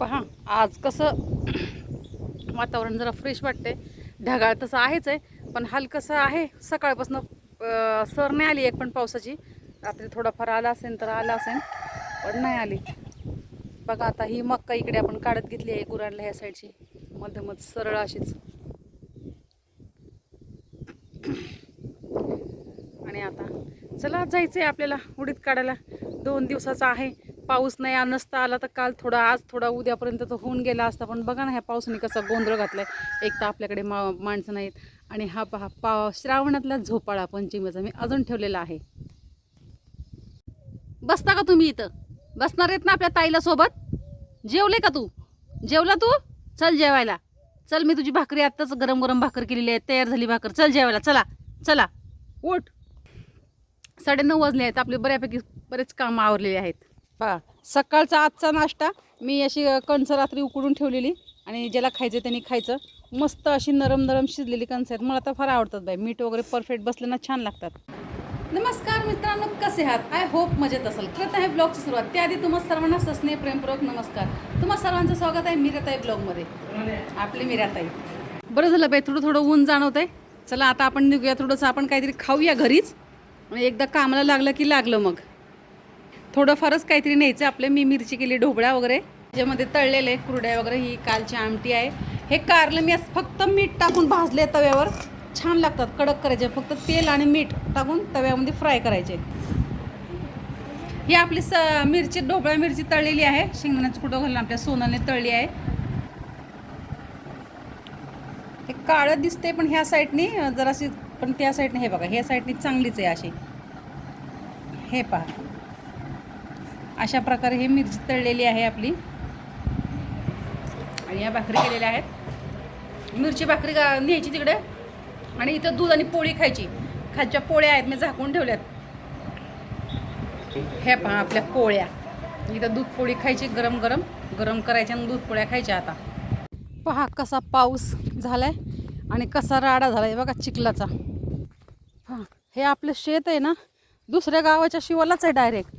पहा आज कसं वातावरण जरा फ्रेश वाटते ढगाळ तसं आहेच आहे पण हलकंसं आहे. सकाळपासून सर नाही आली एक पण पावसाची. रात्री थोडाफार आला असेल तर आला असेल पण नाही आली. बघा आता ही मक्का इकडे आपण काढत घेतली आहे गुरांला ह्या साईडची मध्यमध सरळ अशीच. आणि आता चला जायचं आहे आपल्याला उडीत काढायला. दोन दिवसाचा आहे. पाऊस नाही आ- नसता आला तर काल थोडा आज थोडा उद्यापर्यंत तो होऊन गेला असता. पण बघा ना ह्या पावसाने कसा गोंधळ घातलाय. एक तर आपल्याकडे मा माणसं नाहीत. आणि हा पहा पा श्रावणातला झोपाळा पंचमीचा मी अजून ठेवलेला आहे. बसता का तुम्ही इथं? बसणार आहेत ना आपल्या ताईला सोबत? जेवले का तू? जेवला तू? चल जेवायला. चल मी तुझी भाकरी आत्ताच गरम गरम भाकर केलेली आहे. तयार झाली भाकर. चल जेवायला. चला चला. उठ. साडेनऊ वाजले आहेत. आपले बऱ्यापैकी बरेच कामं आवरलेले आहेत. पहा सकाळचा आजचा नाश्ता मी अशी कणसं रात्री उकडून ठेवलेली आणि ज्याला खायचं त्यांनी खायचं. मस्त अशी नरम नरम शिजलेली कणसं आहेत. मला तर फार आवडतात बाई. मीठ वगैरे परफेक्ट बसले ना छान लागतात. नमस्कार मित्रांनो कसे आहात? आय होप मजेत असेल. करत आहे ब्लॉगची सुरुवात. त्याआधी तुम्हा सर्वांना ससने प्रेमपूर्वक नमस्कार. तुम्हा सर्वांचं स्वागत आहे मिराताई ब्लॉगमध्ये आपली मिराताई. बरं झालं बाई थोडं थोडं ऊन जाणवत आहे चला आता आपण निघूया. थोडंसं आपण काहीतरी खाऊया घरीच. एकदा कामाला लागलं की लागलं मग. थोडंफारच काहीतरी न्यायचं आपले मी मिरची केली ढोबळा वगैरे त्याच्यामध्ये तळलेले कुरड्या वगैरे ही कालची आमटी आहे. हे कारलं मी असं फक्त मीठ टाकून भाजले तव्यावर. छान लागतात कडक करायचे. फक्त तेल आणि मीठ टाकून तव्यामध्ये फ्राय करायचे. ही आपली स मिरची ढोबळा मिरची तळलेली आहे. शेंगदाण्याचं कुठं घालून आपल्या सोनाने तळली आहे. हे काळं दिसते पण ह्या साईडनी जराशी पण त्या साईडने हे बघा ह्या साईडनी चांगलीच आहे अशी. हे पहा. अशा प्रकारे हे मिरची तळलेली आहे आपली. आणि या भाकरी केलेल्या आहेत. मिरची भाकरी गा- न्यायची तिकडे. आणि इथं दूध आणि पोळी खायची. खालच्या पोळ्या आहेत मी झाकून ठेवल्यात. हे पहा आपल्या पोळ्या. इथं दूध पोळी खायची गरम गरम. गरम करायच्या आणि दूध पोळ्या खायच्या आता. पहा कसा पाऊस झालाय आणि कसा राडा झालाय. बघा चिखलाचा. हां हे आपलं शेत आहे ना? दुसऱ्या गावाच्या शिवालाच आहे डायरेक्ट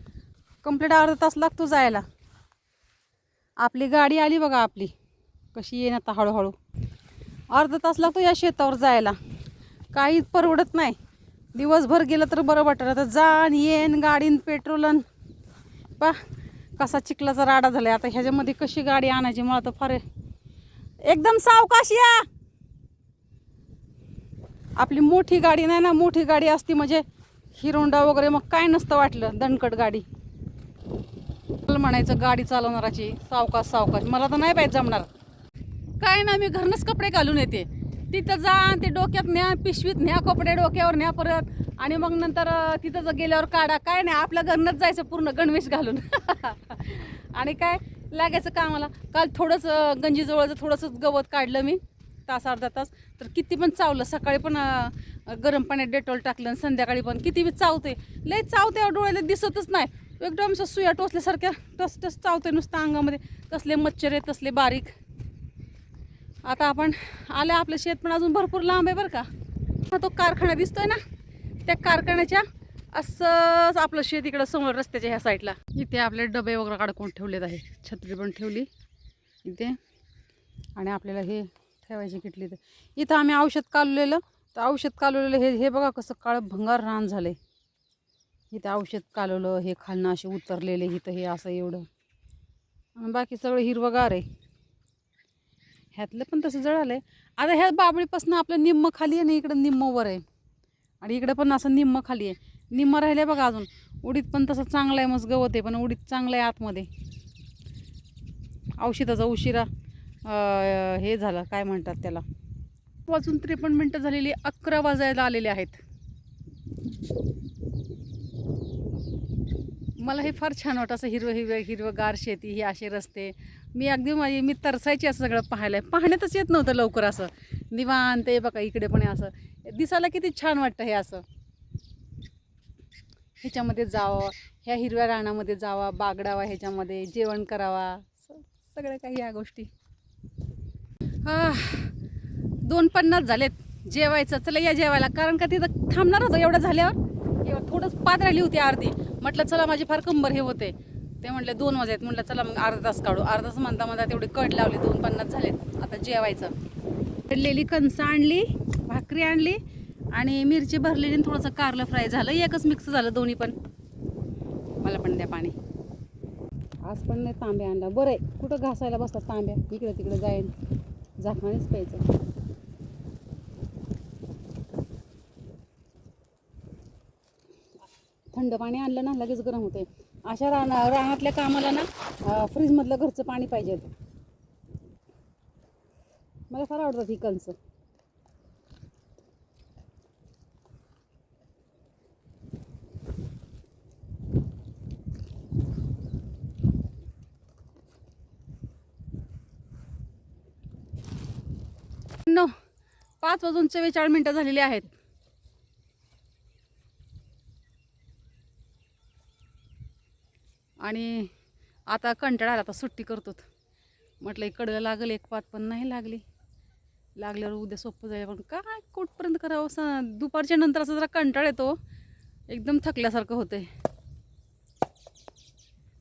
कंप्लीट अर्धा तास लागतो जायला. आपली गाडी आली बघा आपली. कशी येईन आता हळूहळू. अर्धा तास लागतो या शेतावर जायला. काहीच परवडत नाही. दिवसभर गेलं तर बरं वाटलं. आता जाण येन गाडीन पेट्रोल पा कसा चिखलाचा राडा झाला आता ह्याच्यामध्ये कशी गाडी आणायची मला तर फार एकदम सावकाश या. आपली मोठी गाडी नाही ना मोठी गाडी असती म्हणजे हिरोंडा वगैरे मग काय नसतं वाटलं दणकट गाडी. म्हणायचं गाडी चालवणाराची सावकाश सावकाश. मला तर नाही पाहिजे जमणार. काय ना मी घरनंच कपडे घालून येते. तिथं जा ते डोक्यात न्या पिशवीत न्या कपडे डोक्यावर न्या परत. आणि मग नंतर तिथं जर गेल्यावर काढा. काय नाही आपल्या घरनंच जायचं पूर्ण गणवेश घालून. आणि काय लागायचं कामाला. काल थोडंसं गंजीजवळचं थोडंसंच गवत काढलं मी. तास अर्धा तास. तर किती पण चावलं. सकाळी पण गरम पाण्यात डेटॉल टाकलं आणि संध्याकाळी पण. किती बी चावते लय चावते डोळ्याला दिसतच नाही. एकदम असं सुया टोचल्यासारख्या टस टस चावते नुसतं अंगामध्ये. कसले मच्छर आहेत कसले बारीक. आता आपण आलं आपलं शेत पण अजून भरपूर लांब आहे बरं का. हा तो कारखाना दिसतोय ना त्या कारखान्याच्या असंच आपलं शेत इकडं समोर रस्त्याच्या ह्या साईडला इथे आपले डबे वगैरे काढून ठेवलेत आहे. छत्री पण ठेवली इथे. आणि आपल्याला हे ठेवायची किटली तर इथं आम्ही औषध कालवलेलं. तर औषध कालवलेलं हे हे बघा कसं काळं भंगार रान आहे इथं औषध कालवलं हे खालनं असे उतरलेले इथं हे असं एवढं. आणि बाकी सगळं हिरवंगार आहे. ह्यातलं पण तसं जळालं आहे आता ह्या बाबळीपासून आपलं निम्म खाली आहे आणि इकडं निम्म वर आहे. आणि इकडं पण असं निम्म खाली आहे. निम्म राहिले बघा अजून. उडीत पण तसं चांगलं आहे मस्त गवत आहे पण उडीत चांगलं आहे आतमध्ये. औषधाचा उशिरा हे झालं काय म्हणतात त्याला? वाजून त्रेपन्न मिनटं झालेली अकरा वाजायला आलेले आहेत. मला हे फार छान वाटतं असं हिरवं हिरवं हिरवंगार शेती ही असे रस्ते. मी अगदी माझी मी तरसायची असं सगळं पाहायला. पाहण्यातच येत नव्हतं लवकर असं. निवांत ते बघा इकडे पण असं. दिसायला किती छान वाटतं हे असं. ह्याच्यामध्ये जावं ह्या हिरव्या रानामध्ये जावा बागडावा ह्याच्यामध्ये जेवण करावा सगळ्या काही या गोष्टी. दोन पन्नास झालेत. जेवायचं चला या जेवायला. कारण का तिथं थांबणार होतं एवढं झाल्यावर? एवढं थोडंच पात राहिली होती अर्धी. म्हटलं चला माझी फार कंबर हे होते. ते म्हटले दोन वाजले आहेत. म्हटलं चला मग अर्धा तास काढू. अर्धा तास म्हणता म्हणता तेवढी कट लावली दोन पन्नास झालेत. आता जेवायचं. पडलेली कणसं आणली भाकरी आणली आणि मिरची भरलेली आणि थोडंसं कारलं फ्राय झालं. एकच मिक्स झालं दोन्ही पण. मला पण द्या पाणी. आज पण नाही तांब्या आणला. बरं आहे. कुठं घासायला बसतात तांब्या? इकडं तिकडं जाईन. झाकणानेच प्यायचं. थंड पाणी आणलं ना लगेच गरम होते अशा रान रानातल्या कामाला ना फ्रीजमधलं घरचं पाणी पाहिजे मला फार आवडतात ही कणसं पाच वाजून चव्वेचाळीस मिनटं झालेली आहेत. आणि आता कंटाळा आला आता सुट्टी करतो म्हटलं इकडं लागल एक पात पण नाही लागली. लागल्यावर उद्या सोपं जाईल. पण काय कुठपर्यंत करावं? असं दुपारच्या नंतर असं जरा कंटाळ येतो. एकदम थकल्यासारखं होतंय.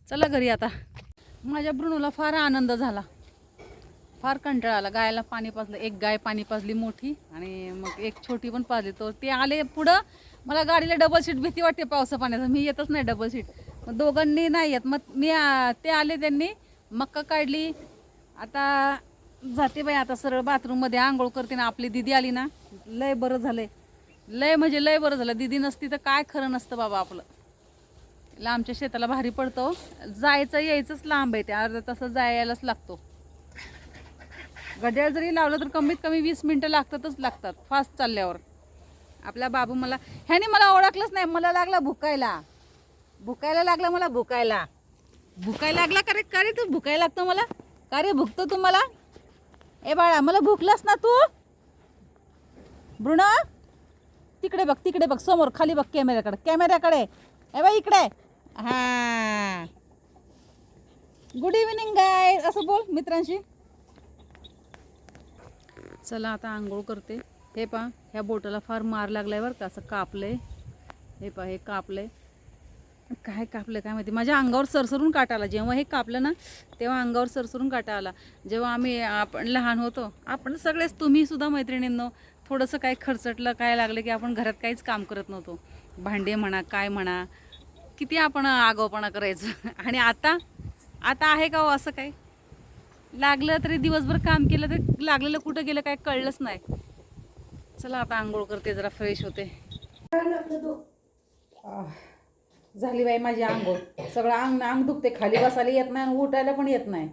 चला घरी आता. माझ्या ब्रुणूला फार आनंद झाला. फार कंटाळा आला. गायला पाणी पाजलं. एक गाय पाणी पाजली मोठी आणि मग एक छोटी पण पाजली. तो ते आले पुढं. मला गाडीला डबल सीट भीती वाटते पावसा पाण्याचं मी येतच नाही डबल सीट मग दोघांनी नाही येत. मग मी आ, ते आले त्यांनी मक्का काढली. आता जाते बाई आता सरळ बाथरूममध्ये आंघोळ करते ना आपली दिदी आली ना लय बरं झालंय. लय म्हणजे लय बरं झालं. दिदी नसती तर काय खरं नसतं बाबा आपलं. लांबच्या शेताला भारी पडतो. जायचं यायचंच लांब आहे ते. अर्धा तास जायलाच लागतो. घड्याळ जरी लावलं तर कमीत कमी वीस मिनटं लागतातच लागतात फास्ट चालल्यावर. आपला बाबू मला ह्याने मला ओळखलंच नाही. मला लागला भुकायला. भुकायला लागला मला भुकायला. भुकायला लागला? का रे का रे तू भुकायला लागतो मला? का रे भुकतो तू मला? ए बाळा मला भुकलास ना तू? बृण तिकडे बघ तिकडे बघ समोर खाली बघ कॅमेऱ्याकडे कॅमेऱ्याकडे. ए बाई इकडे. हा. गुड इव्हिनिंग गाय असं बोल मित्रांशी. चला आता आंघोळ करते. हे पा ह्या बोटाला फार मार लागलाय बरं का असं कापलंय. हे पा हे कापलंय. काय कापलं काय माहिती. माझ्या अंगावर सरसरून काटा आला. जेव्हा हे कापलं ना तेव्हा अंगावर सरसरून काटा आला. जेव्हा आम्ही आपण लहान होतो आपण सगळेच तुम्ही सुद्धा मैत्रिणींनो थोडंसं काय खर्चटलं काय लागलं की आपण घरात काहीच काम करत नव्हतो. भांडे म्हणा काय म्हणा किती आपण आगाऊपणा करायचं. आणि आता आता आहे का हो असं काय? लागलं तरी दिवसभर काम केलं तरी लागलेलं कुठं गेलं काय कळलंच नाही. चला आता आंघोळ करते जरा फ्रेश होते. झाली बाई माझी आंघोळ. सगळं अंग अंग दुखते खाली बसायला येत नाही आणि उठायला पण येत नाही.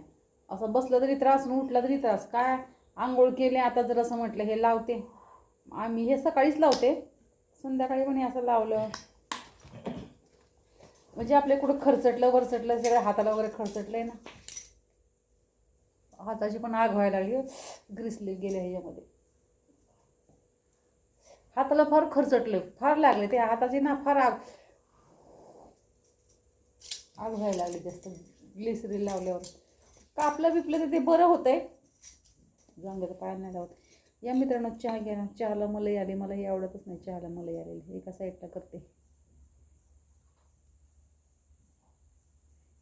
असं बसलं तरी त्रास उठला तरी त्रास. काय आंघोळ केले आता जर असं म्हटलं हे लावते. आम्ही हे सकाळीच लावते. संध्याकाळी पण हे असं लावलं. म्हणजे आपल्या कुठं खरचटलं वरचटलं सगळं हाताला वगैरे खरचटलंय ना. हाताची पण आग व्हायला लागली. ग्रिसले गेले ह्याच्यामध्ये. हाताला फार खरचटलं. फार लागले ते. हाताची ना फार आग. आग व्हायला लागली जास्त. ग्लिसरीन लावल्यावर. कापलं बिपलं तर ते बरं होतंय. जांग पाय नाही लावत. या मित्रांनो चहा घ्या चहाला मलाई आली. मला हे आवडतच नाही. चहाला मलाई आलेली एका साईडला करते.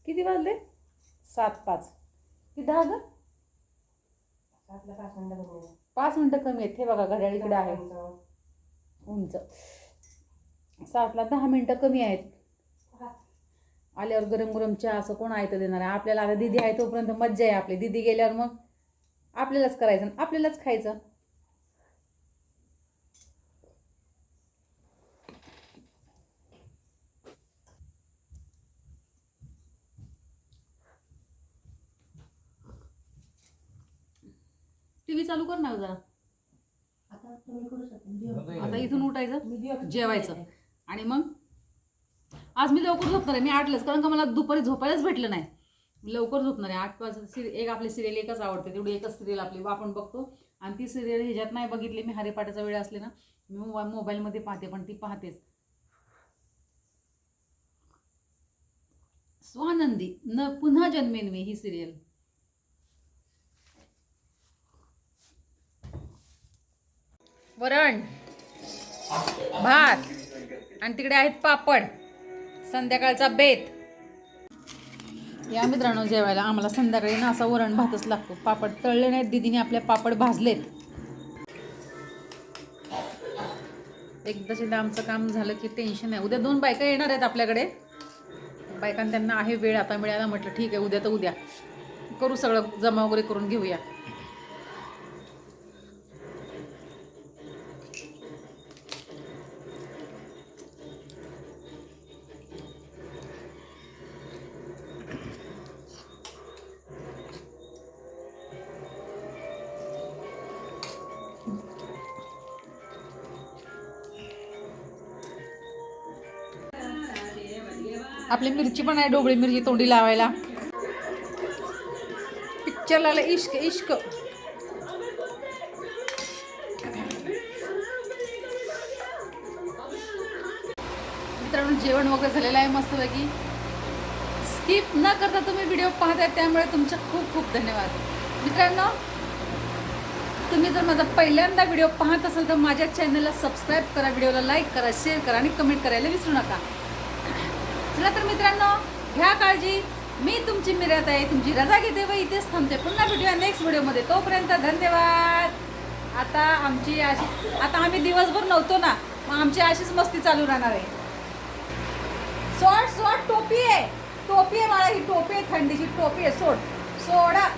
किती वाजले? सात पाच. किती दहा ग? पाच मिनटं कमी आहेत. हे बघा घड्याळ इकडे आहे. उंच. सातला दहा मिनटं कमी आहेत. आल्यावर गरम गरम चहा असं कोण आहे तर देणार? आहे आपल्याला आता दिदी आहे तोपर्यंत मज्जा आहे आपली. दिदी गेल्यावर मग आपल्यालाच करायचं आपल्यालाच खायचं. टीव्ही चालू कर ना जरा. आता इथून उठायचं जेवायचं. आणि मग? आज मी लवकर झोपणार आहे. मी आठलाच कारण का मला दुपारी झोपायलाच भेटलं नाही. मी लवकर झोपणार आहे. आठ पाच सिरि एक आपली सिरियल एकच आवडते. तेवढी एकच सिरियल आपली आपण बघतो. आणि ती सिरियल ह्याच्यात नाही बघितली. मी हरिपाठाचा वेळ असले ना मी मोबाईलमध्ये पाहते पण ती पाहतेच. स्वानंदी न पुन्हा जन्मेन मी ही सिरियल वरण भात आणि तिकडे आहेत पापड. संध्याकाळचा बेत. या मित्रांनो जेवायला आम्हाला संध्याकाळी ना असा वरण भातच लागतो. पापड तळले नाहीत दिदीने आपल्या पापड भाजलेत. एकदाच एकदा आमचं काम झालं की टेन्शन आहे उद्या दोन बायका येणार आहेत आपल्याकडे. बायकांना त्यांना आहे वेळ आता मिळाला म्हटलं ठीक आहे उद्या तर उद्या. करू सगळं जमा वगैरे करून घेऊया. आपली मिरची पण आहे डोबळी मिरची तोंडी लावायला. पिक्चरला आलं इश्क इश्क. मित्रांनो जेवण वगैरे झालेलं आहे मस्तपैकी. स्किप न करता तुम्ही व्हिडिओ पाहताय त्यामुळे तुमचे खूप खूप धन्यवाद. मित्रांनो तुम्ही जर माझा पहिल्यांदा व्हिडिओ पाहत असाल तर माझ्या चॅनलला सबस्क्राईब करा व्हिडिओला लाईक करा शेअर करा आणि कमेंट करायला विसरू नका. चला तर मित्रांनो घ्या काळजी. मी तुमची मिरत आहे तुमची रजा घेते व इथेच थांबते. पुन्हा भेटूया नेक्स्ट व्हिडिओमध्ये तोपर्यंत धन्यवाद. आता आमची अशी आता आम्ही दिवसभर नव्हतो ना मग आमची अशीच मस्ती चालू राहणार आहे. सोड सोड टोपी आहे. टोपी आहे मला ही टोपी आहे थंडीची टोपी आहे सोड. सोडा.